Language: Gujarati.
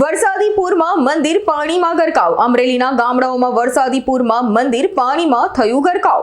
વરસાદી પૂરમાં મંદિર પાણીમાં ગરકાવ. અમરેલીના ગામડાઓમાં વરસાદી પૂરમાં મંદિર પાણીમાં થયું ગરકાવ.